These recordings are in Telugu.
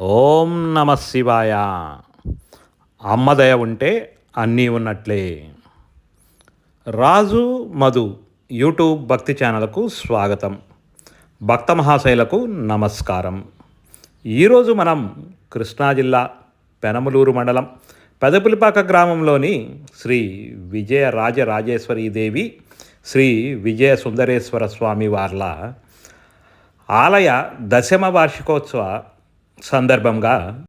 ఓం నమ శివాయ. అమ్మదయ ఉంటే అన్నీ ఉన్నట్లే. రాజు మధు యూట్యూబ్ భక్తి ఛానల్కు స్వాగతం. భక్త మహాశైలకు నమస్కారం. ఈరోజు మనం కృష్ణా జిల్లా పెనమలూరు మండలం పెదపులిపాక గ్రామంలోని శ్రీ విజయ రాజరాజేశ్వరీ దేవి శ్రీ విజయ సుందరేశ్వర స్వామి వార్ల ఆలయ దశమ వార్షికోత్సవ సందర్భంగా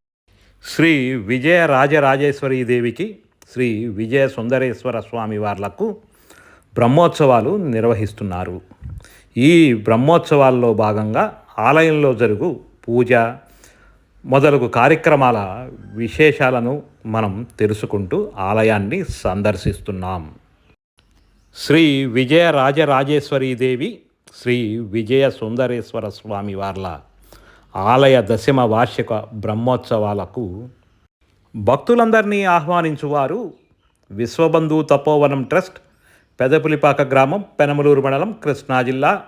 శ్రీ విజయ రాజరాజేశ్వరీ దేవికి శ్రీ విజయ సుందరేశ్వర స్వామి వార్లకు బ్రహ్మోత్సవాలు నిర్వహిస్తున్నారు. ఈ బ్రహ్మోత్సవాల్లో భాగంగా ఆలయంలో జరుగు పూజ మొదలగు కార్యక్రమాల విశేషాలను మనం తెలుసుకుంటూ ఆలయాన్ని సందర్శిస్తున్నాం. శ్రీ విజయ రాజరాజేశ్వరీ దేవి శ్రీ విజయ సుందరేశ్వర స్వామి వార్ల ఆలయ దశమ వార్షిక బ్రహ్మోత్సవాలకు భక్తులందరినీ ఆహ్వానించువారు విశ్వబంధు తపోవనం ట్రస్ట్ పెదపులిపాక గ్రామం పెనమలూరు మండలం కృష్ణా జిల్లా.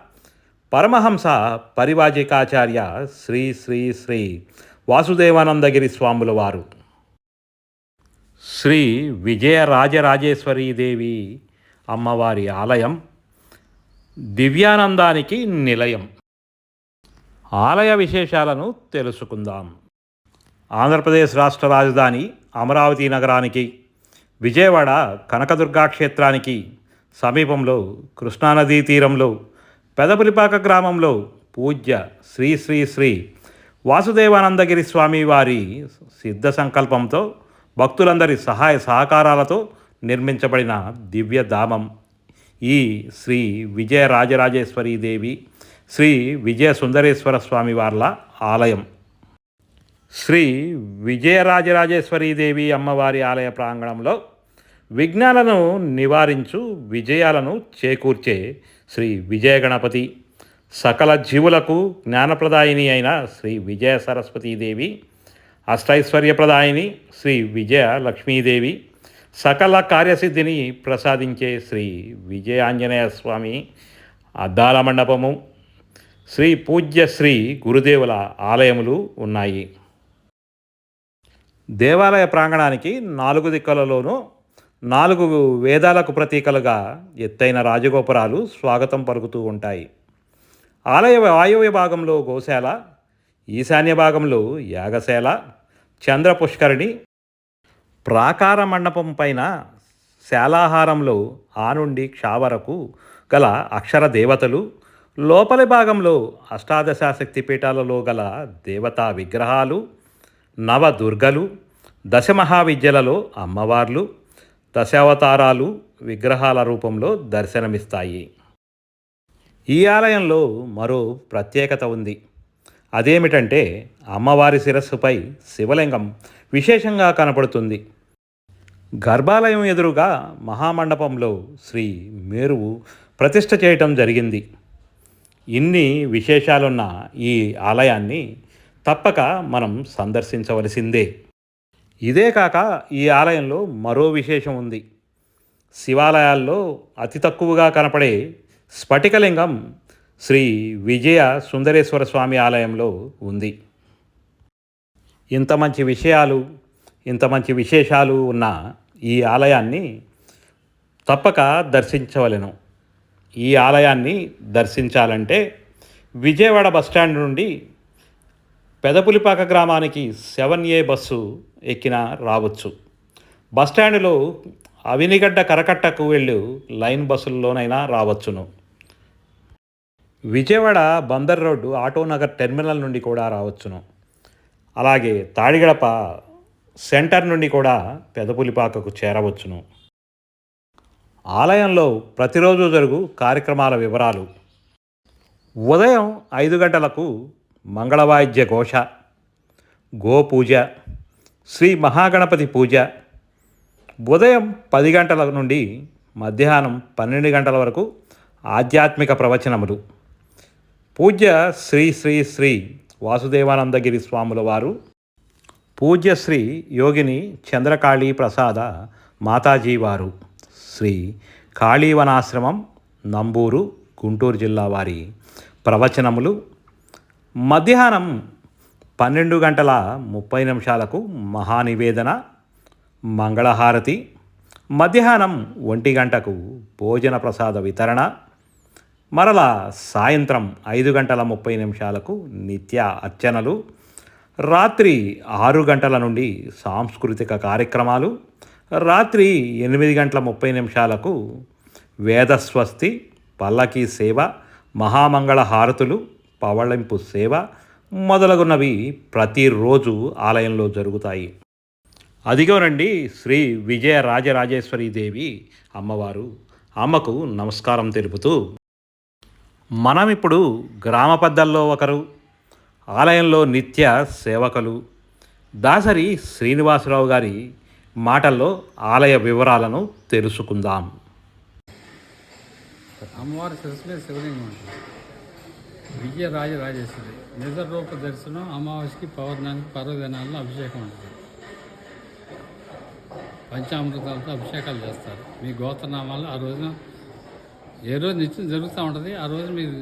పరమహంస పరివాజికాచార్య శ్రీ శ్రీ శ్రీ వాసుదేవానందగిరి స్వాముల వారు. శ్రీ విజయ దేవి అమ్మవారి ఆలయం దివ్యానందానికి నిలయం. ఆలయ విశేషాలను తెలుసుకుందాం. ఆంధ్రప్రదేశ్ రాష్ట్ర రాజధాని అమరావతి నగరానికి విజయవాడ కనకదుర్గా క్షేత్రానికి సమీపంలో కృష్ణానదీ తీరంలో పెదపులిపాక గ్రామంలో పూజ్య శ్రీ శ్రీ శ్రీ వాసుదేవానందగిరి స్వామి వారి సిద్ధ సంకల్పంతో భక్తులందరి సహాయ సహకారాలతో నిర్మించబడిన దివ్యధామం ఈ శ్రీ విజయ దేవి శ్రీ విజయ సుందరేశ్వర స్వామి వార్ల ఆలయం. శ్రీ విజయరాజరాజేశ్వరీ దేవి అమ్మవారి ఆలయ ప్రాంగణంలో విఘ్నాలను నివారించు విజయాలను చేకూర్చే శ్రీ విజయ గణపతి సకల జీవులకు జ్ఞానప్రదాయిని అయిన శ్రీ విజయ సరస్వతీదేవి అష్టైశ్వర్యప్రదాయిని శ్రీ విజయ లక్ష్మీదేవి సకల కార్యసిద్ధిని ప్రసాదించే శ్రీ విజయాంజనేయ స్వామి అద్దాల మండపము శ్రీ పూజ్య శ్రీ గురుదేవుల ఆలయములు ఉన్నాయి. దేవాలయ ప్రాంగణానికి నాలుగు దిక్కలలోనూ నాలుగు వేదాలకు ప్రతీకలుగా ఎత్తైన రాజగోపురాలు స్వాగతం పలుకుతూ ఉంటాయి. ఆలయ వాయువ్య భాగంలో గోశాల ఈశాన్య భాగంలో యాగశాల చంద్ర పుష్కరిణి ప్రాకార మండపం పైన శాలాహారంలో ఆ నుండి క్ష వరకు గల అక్షర దేవతలు లోపలి భాగంలో అష్టాదశ శక్తిపీఠాలలో గల దేవతా విగ్రహాలు నవదుర్గలు దశమహావిద్యలలో అమ్మవార్లు దశావతారాలు విగ్రహాల రూపంలో దర్శనమిస్తాయి. ఈ ఆలయంలో మరో ప్రత్యేకత ఉంది. అదేమిటంటే అమ్మవారి శిరస్సుపై శివలింగం విశేషంగా కనపడుతుంది. గర్భాలయం ఎదురుగా మహామండపంలో శ్రీ మేరువు ప్రతిష్ఠ చేయటం జరిగింది. ఇన్ని విశేషాలున్న ఈ ఆలయాన్ని తప్పక మనం సందర్శించవలసిందే. ఇదే కాక ఈ ఆలయంలో మరో విశేషం ఉంది. శివాలయాల్లో అతి తక్కువగా కనపడే స్ఫటికలింగం శ్రీ విజయ సుందరేశ్వర స్వామి ఆలయంలో ఉంది. ఇంత మంచి విషయాలు ఇంత మంచి విశేషాలు ఉన్న ఈ ఆలయాన్ని తప్పక దర్శించవలెను. ఈ ఆలయాన్ని దర్శించాలంటే విజయవాడ బస్టాండ్ నుండి పెదపులిపాక గ్రామానికి సెవెన్ ఏ బస్సు ఎక్కిన రావచ్చు. బస్టాండ్లో అవినిగడ్డ కరకట్టకు వెళ్ళు లైన్ బస్సుల్లోనైనా రావచ్చును. విజయవాడ బందర్ రోడ్డు ఆటోనగర్ టెర్మినల్ నుండి కూడా రావచ్చును. అలాగే తాడిగడప సెంటర్ నుండి కూడా పెదపులిపాకకు చేరవచ్చును. ఆలయంలో ప్రతిరోజు జరుగు కార్యక్రమాల వివరాలు. ఉదయం ఐదు గంటలకు మంగళవాయిద్య ఘోష గోపూజ శ్రీ మహాగణపతి పూజ. ఉదయం పది గంటల నుండి మధ్యాహ్నం పన్నెండు గంటల వరకు ఆధ్యాత్మిక ప్రవచనములు. పూజ్య శ్రీ శ్రీ శ్రీ వాసుదేవానందగిరి స్వాముల వారు పూజ్య శ్రీ యోగిని చంద్రకాళీ ప్రసాద మాతాజీ వారు. శ్రీ కాళీవనాశ్రమం నంబూరు గుంటూరు జిల్లా వారి ప్రవచనములు. మధ్యాహ్నం పన్నెండు గంటల ముప్పై నిమిషాలకు మహానివేదన మంగళహారతి. మధ్యాహ్నం ఒంటి గంటకు భోజన ప్రసాద వితరణ. మరలా సాయంత్రం ఐదు గంటల ముప్పై నిమిషాలకు నిత్య అర్చనలు. రాత్రి ఆరు గంటల నుండి సాంస్కృతిక కార్యక్రమాలు. రాత్రి ఎనిమిది గంటల ముప్పై నిమిషాలకు వేదస్వస్తి పల్లకీ సేవ మహామంగళ హారతులు పవళింపు సేవ మొదలగున్నవి ప్రతిరోజు ఆలయంలో జరుగుతాయి. అదిగోనండి శ్రీ విజయ రాజరాజేశ్వరి దేవి అమ్మవారు అమ్మకు నమస్కారం తెలుపుతూ మనం ఇప్పుడు గ్రామ పెద్దల్లో ఒకరు ఆలయంలో నిత్య సేవకులు దాసరి శ్రీనివాసరావు గారి మాటల్లో ఆలయ వివరాలను తెలుసుకుందాం. అమ్మవారి శిరస్సు మీద శివలింగం ఉంటుంది విజయరాజ రాజేశ్వరి. నిజ రూప దర్శనం అమావాస్యకి పౌర్ణానికి పర్వదినాల్లో అభిషేకం ఉంటుంది పంచామృతాలతో అభిషేకాలు చేస్తారు. మీ గోత్రనామాలు ఆ రోజున ఏ రోజు నిత్యం జరుగుతూ ఉంటుంది ఆ రోజు మీరు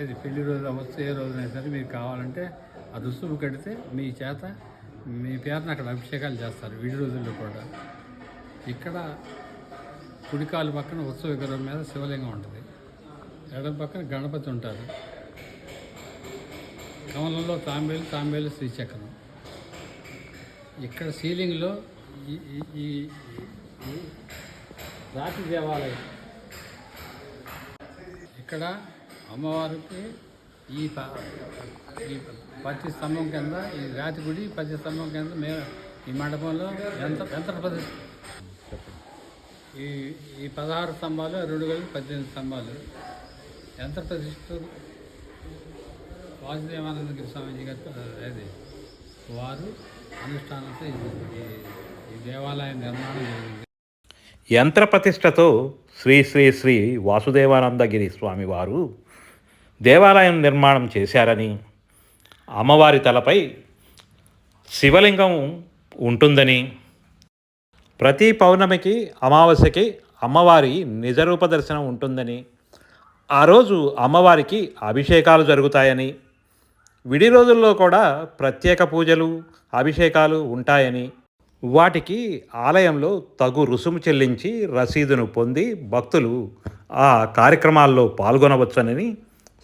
ఏది పెళ్ళి రోజు అవ్వచ్చు ఏ రోజునైనా సరే మీకు కావాలంటే ఆ రుసుము కడితే మీ చేత మీ పేరున అక్కడ అభిషేకాలు చేస్తారు వీడి రోజుల్లో కూడా. ఇక్కడ కుడికాలు పక్కన ఉత్సవ విగ్రహం మీద శివలింగం ఉంటుంది. ఎడమ పక్కన గణపతి ఉంటారు. కమలంలో తాంబేలు తాంబేలు శ్రీచక్రం. ఇక్కడ సీలింగ్లో ఈ ఈ- ఈ రాతి దేవాలయం. ఇక్కడ అమ్మవారికి ఈ ప- ఈ ప్రతి స్తంభం కింద ఈ రాతి గుడి ప్రతి స్తంభం కింద మే ఈ మండపంలో ఎంత ఎంత ప్రతి ఈ ఈ పదహారు స్తంభాలు రెండు వేల పద్దెనిమిది స్తంభాలు. ఎంత ప్రతిష్ఠితులు వాసుదేవానందగిరి స్వామీజీ గారు అది వారు అనుష్ఠానంతో ఈ- దేవాలయం దేవాలయ నిర్మాణం జరిగింది. యంత్ర ప్రతిష్టతో శ్రీ శ్రీ శ్రీ వాసుదేవానందగిరి స్వామివారు దేవాలయం నిర్మాణం చేశారని అమ్మవారి తలపై శివలింగం ఉంటుందని ప్రతి పౌర్ణమికి అమావాస్యకి అమ్మవారి నిజరూప దర్శనం ఉంటుందని ఆ రోజు అమ్మవారికి అభిషేకాలు జరుగుతాయని విడి రోజుల్లో కూడా ప్రత్యేక పూజలు అభిషేకాలు ఉంటాయని వాటికి ఆలయంలో తగు రుసుము చెల్లించి రసీదును పొంది భక్తులు ఆ కార్యక్రమాల్లో పాల్గొనవచ్చనని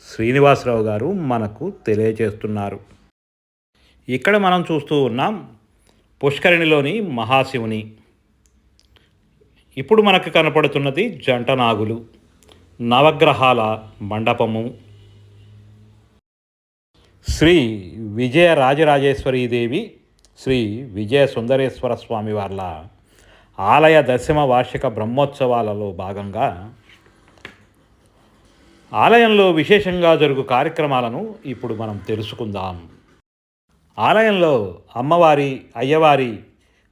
శ్రీనివాసరావు గారు మనకు తెలియజేస్తున్నారు. ఇక్కడ మనం చూస్తూ ఉన్నాం పుష్కరిణిలోని మహాశివుని. ఇప్పుడు మనకు కనపడుతున్నది జంటనాగులు నవగ్రహాల మండపము. శ్రీ విజయ రాజరాజేశ్వరీ దేవి శ్రీ విజయ సుందరేశ్వర స్వామి వార్ల ఆలయ దశమ వార్షిక బ్రహ్మోత్సవాలలో భాగంగా ఆలయంలో విశేషంగా జరుగు కార్యక్రమాలను ఇప్పుడు మనం తెలుసుకుందాం. ఆలయంలో అమ్మవారి అయ్యవారి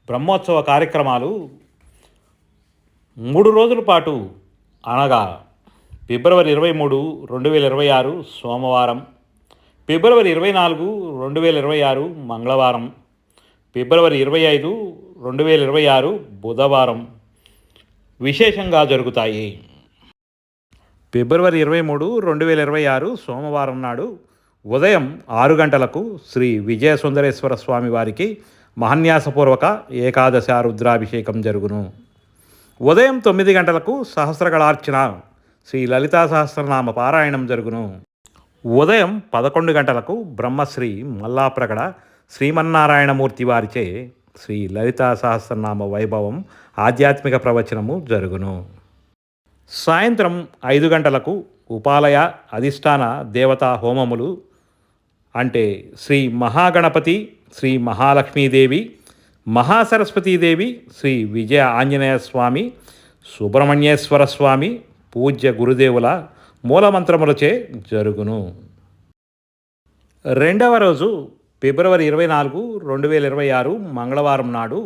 బ్రహ్మోత్సవ కార్యక్రమాలు మూడు రోజుల పాటు అనగా ఫిబ్రవరి ఇరవై మూడు రెండు వేల ఇరవై ఆరు సోమవారం ఫిబ్రవరి ఇరవై నాలుగు రెండు వేల ఇరవై ఆరు మంగళవారం ఫిబ్రవరి ఇరవై ఐదు రెండు వేల ఇరవై ఆరు బుధవారం విశేషంగా జరుగుతాయి. ఫిబ్రవరి ఇరవై మూడు రెండు వేల ఇరవై ఆరు సోమవారం నాడు ఉదయం ఆరు గంటలకు శ్రీ విజయ సుందరేశ్వర స్వామి వారికి మహన్యాసపూర్వక ఏకాదశ రుద్రాభిషేకం జరుగును. ఉదయం తొమ్మిది గంటలకు సహస్రగళార్చన శ్రీ లలితా సహస్రనామ పారాయణం జరుగును. ఉదయం పదకొండు గంటలకు బ్రహ్మశ్రీ మల్లాప్రగడ శ్రీమన్నారాయణమూర్తి వారిచే శ్రీ లలితా సహస్రనామ వైభవం ఆధ్యాత్మిక ప్రవచనము జరుగును. సాయంత్రం ఐదు గంటలకు ఉపాలయ అధిష్టాన దేవతా హోమములు అంటే శ్రీ మహాగణపతి శ్రీ మహాలక్ష్మీదేవి మహాసరస్వతీదేవి శ్రీ విజయ ఆంజనేయ స్వామి సుబ్రహ్మణ్యేశ్వర స్వామి పూజ్య గురుదేవుల మూలమంత్రములచే జరుగును. రెండవ రోజు ఫిబ్రవరి ఇరవై నాలుగు రెండు వేల ఇరవై ఆరు మంగళవారం నాడు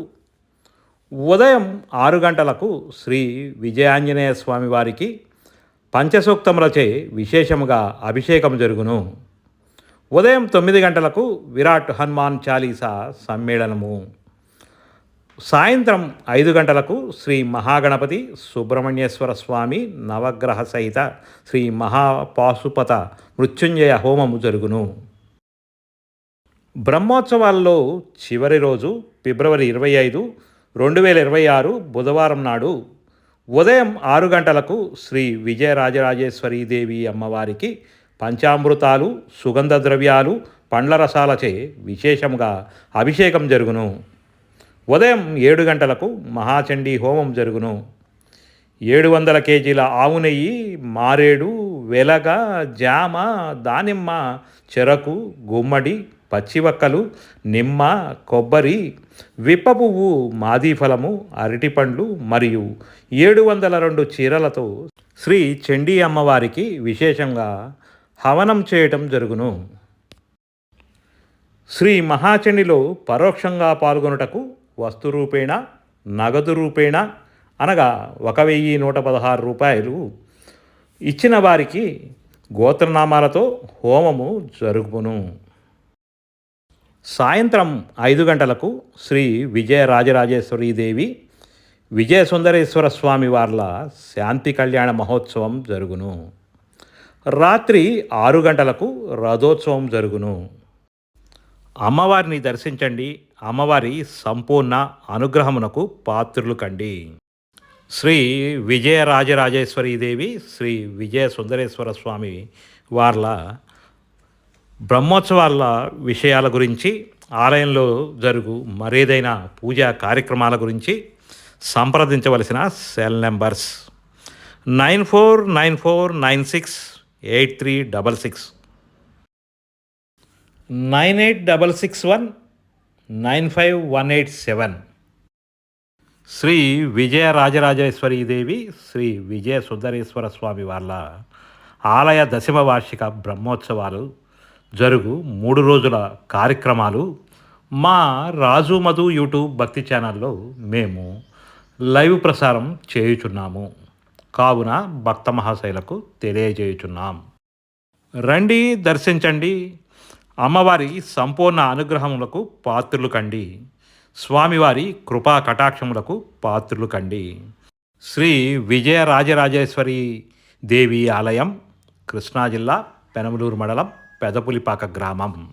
ఉదయం ఆరు గంటలకు శ్రీ విజయాంజనేయ స్వామి వారికి పంచసూక్తములచే విశేషముగా అభిషేకం జరుగును. ఉదయం తొమ్మిది గంటలకు విరాట్ హనుమాన్ చాలీసా సమ్మేళనము. సాయంత్రం ఐదు గంటలకు శ్రీ మహాగణపతి సుబ్రహ్మణ్యేశ్వర స్వామి నవగ్రహ సహిత శ్రీ మహాపాశుపత మృత్యుంజయ హోమము జరుగును. బ్రహ్మోత్సవాల్లో చివరి రోజు ఫిబ్రవరి ఇరవై ఐదు రెండు వేల ఇరవై ఆరు బుధవారం నాడు ఉదయం ఆరు గంటలకు శ్రీ విజయరాజరాజేశ్వరీ దేవి అమ్మవారికి పంచామృతాలు సుగంధ ద్రవ్యాలు పండ్ల రసాలచే విశేషంగా అభిషేకం జరుగును. ఉదయం ఏడు గంటలకు మహాచండీ హోమం జరుగును. ఏడు వందల కేజీల ఆవు నెయ్యి మారేడు వెలగ జామ దానిమ్మ చెరకు గుమ్మడి పచ్చివక్కలు నిమ్మ కొబ్బరి విప్ప పువ్వు మాదీఫలము అరటిపండ్లు మరియు ఏడు వందల రెండు చీరలతో శ్రీ చండీ అమ్మవారికి విశేషంగా హవనం చేయటం జరుగును. శ్రీ మహాచండిలో పరోక్షంగా పాల్గొనుటకు వస్తు రూపేణ నగదు రూపేణ అనగా ఒక వెయ్యి నూట పదహారు రూపాయలు ఇచ్చిన వారికి గోత్రనామాలతో హోమము జరుగును. సాయంత్రం ఐదు గంటలకు శ్రీ విజయ రాజరాజేశ్వరీదేవి విజయ సుందరేశ్వర స్వామి వార్ల శాంతి కళ్యాణ మహోత్సవం జరుగును. రాత్రి ఆరు గంటలకు రథోత్సవం జరుగును. అమ్మవారిని దర్శించండి. అమ్మవారి సంపూర్ణ అనుగ్రహమునకు పాత్రులు కండి. శ్రీ విజయ రాజరాజేశ్వరీ దేవి శ్రీ విజయ సుందరేశ్వర స్వామి వార్ల బ్రహ్మోత్సవాల విషయాల గురించి ఆలయంలో జరుగు మరేదైన పూజా కార్యక్రమాల గురించి సంప్రదించవలసిన cell numbers. Nine four nine four nine six eight three double six. Nine eight double six one nine five one eight seven. Sri Vijaya Rajarajeshwari Devi Sri Vijaya Sundareshwara Swamy వాళ్ళ ఆలయ దశమ వార్షిక బ్రహ్మోత్సవాలు జరుగు మూడు రోజుల కార్యక్రమాలు మా రాజు మధు యూట్యూబ్ భక్తి ఛానల్లో మేము లైవ్ ప్రసారం చేయుచున్నాము. కావున భక్త మహాశైలకు తెలియజేయుచున్నాం. రండి దర్శించండి. అమ్మవారి సంపూర్ణ అనుగ్రహములకు పాత్రులు కండి. స్వామివారి కృపా కటాక్షములకు పాత్రులు కండి. శ్రీ విజయరాజరాజేశ్వరి దేవి ఆలయం కృష్ణా జిల్లా పెనమలూరు మండలం పెదపులిపాక గ్రామం.